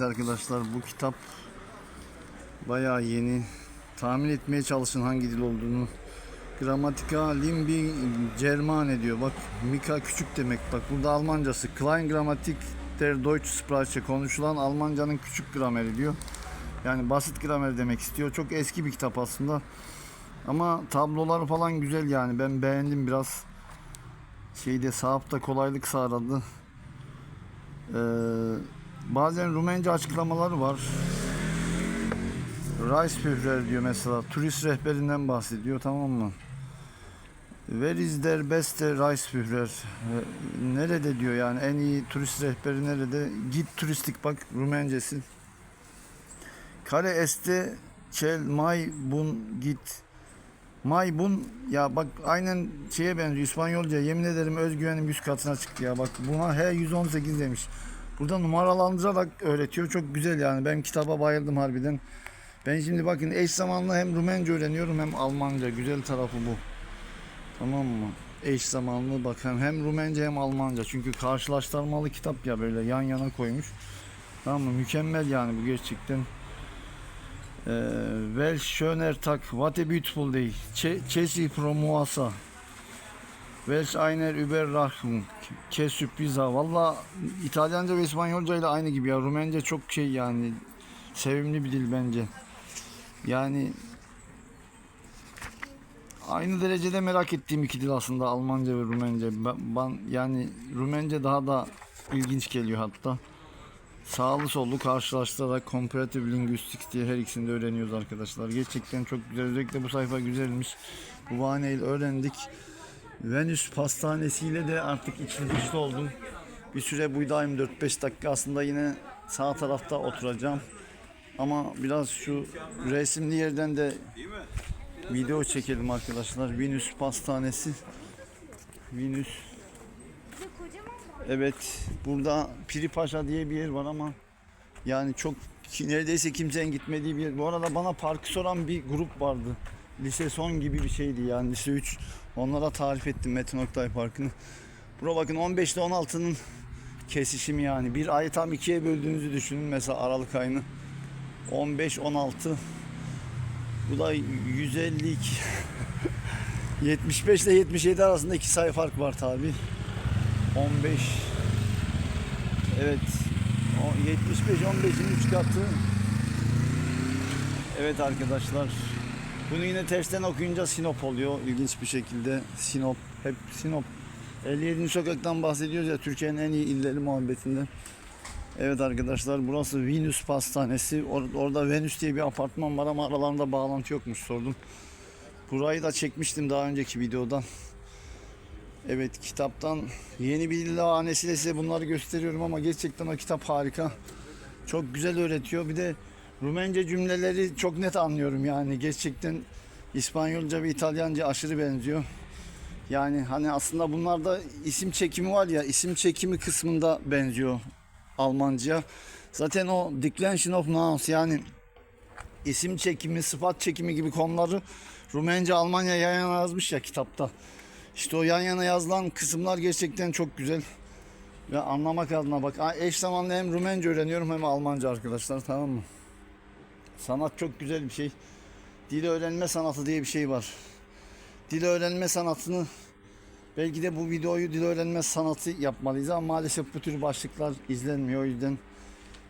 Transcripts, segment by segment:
Arkadaşlar bu kitap bayağı yeni. Tahmin etmeye çalışın hangi dil olduğunu. Gramatika limbi Germane diyor. Bak Mika küçük demek. Bak burada Almancası. Klein Grammatik der Deutsch Sprache konuşulan Almancanın küçük grameri diyor. Yani basit gramer demek istiyor. Çok eski bir kitap aslında. Ama tablolar falan güzel yani. Ben beğendim biraz. Şeyde sahapta kolaylık sağladı. Ee, bazen Rumence açıklamaları var. Reisführer diyor mesela. Turist rehberinden bahsediyor tamam mı? Where is der beste Reisführer? Ee, Nerede diyor yani en iyi turist rehberi nerede? Git turistik bak Rumencesi. Kare este çel may bun git. May bun ya bak aynen şeye benziyor İspanyolca yemin ederim özgüvenim 100 katına çıktı ya bak buna he 118 demiş. Burada numaralandırarak öğretiyor çok güzel yani ben kitaba bayıldım harbiden. Ben şimdi bakın eş zamanlı hem Rumence öğreniyorum hem Almanca güzel tarafı bu. Tamam mı? Eş zamanlı bakın hem Rumence hem Almanca çünkü karşılaştırmalı kitap ya böyle yan yana koymuş. Tamam mı? Mükemmel yani bu gerçekten. Ee, Welch schöner Tag, what a beautiful day. Che- Chesi promuasa. Welch einer Überraschung. Ke sürpriza. Valla İtalyanca ve İspanyolca ile aynı gibi ya. Rumence çok şey yani sevimli bir dil bence. Yani aynı derecede merak ettiğim iki dil aslında Almanca ve Rumence. Ben, ben yani Rumence daha da ilginç geliyor hatta. Sağlı sollu karşılaştırarak comparative linguistics diye her ikisini de öğreniyoruz arkadaşlar. Gerçekten çok güzel. Özellikle bu sayfa güzelmiş. Bu bahaneyle öğrendik. Venüs pastanesiyle de artık içli dışlı oldum. Bir süre buydayım 4-5 dakika aslında yine sağ tarafta oturacağım. Ama biraz şu resimli yerden de video çekelim arkadaşlar. Venüs pastanesi. Venüs Evet, burada Piri Paşa diye bir yer var ama yani çok neredeyse kimsenin gitmediği bir yer. Bu arada bana parkı soran bir grup vardı. Lise son gibi bir şeydi yani lise 3. Onlara tarif ettim Metin Oktay Parkı'nı. Bura bakın 15 ile 16'nın kesişimi yani. Bir ayı tam ikiye böldüğünüzü düşünün mesela Aralık ayını. 15 16 bu da 152 75 ile 77 arasında iki sayı fark var tabi. 15 Evet o 75 15'in 3 katı Evet arkadaşlar Bunu yine tersten okuyunca Sinop oluyor ilginç bir şekilde Sinop hep Sinop 57. sokaktan bahsediyoruz ya Türkiye'nin en iyi illeri muhabbetinde Evet arkadaşlar burası Venüs Pastanesi Or- orada Venüs diye bir apartman var ama aralarında bağlantı yokmuş sordum Burayı da çekmiştim daha önceki videodan Evet kitaptan yeni bir ilhanesiyle size bunları gösteriyorum ama gerçekten o kitap harika. Çok güzel öğretiyor. Bir de Rumence cümleleri çok net anlıyorum yani. Gerçekten İspanyolca ve İtalyanca aşırı benziyor. Yani hani aslında bunlarda isim çekimi var ya isim çekimi kısmında benziyor Almanca. Zaten o declension of nouns yani isim çekimi, sıfat çekimi gibi konuları Rumence, Almanya yan yana yazmış ya kitapta. İşte o yan yana yazılan kısımlar gerçekten çok güzel. Ve anlamak adına bak eş zamanlı hem Rumence öğreniyorum hem Almanca arkadaşlar tamam mı? Sanat çok güzel bir şey. Dil öğrenme sanatı diye bir şey var. Dil öğrenme sanatını belki de bu videoyu dil öğrenme sanatı yapmalıyız ama maalesef bu tür başlıklar izlenmiyor. O yüzden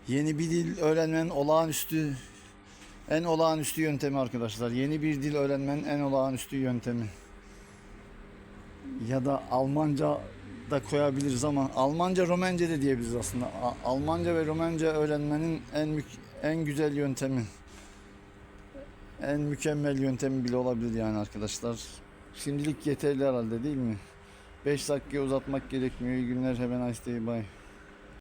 yeni bir dil öğrenmenin olağanüstü en olağanüstü yöntemi arkadaşlar. Yeni bir dil öğrenmenin en olağanüstü yöntemi ya da Almanca da koyabiliriz ama Almanca Romence de diyebiliriz aslında. Almanca ve Romence öğrenmenin en en güzel yöntemi. En mükemmel yöntemi bile olabilir yani arkadaşlar. Şimdilik yeterli herhalde değil mi? 5 dakikaya uzatmak gerekmiyor. İyi günler. Have a nice day. Bye.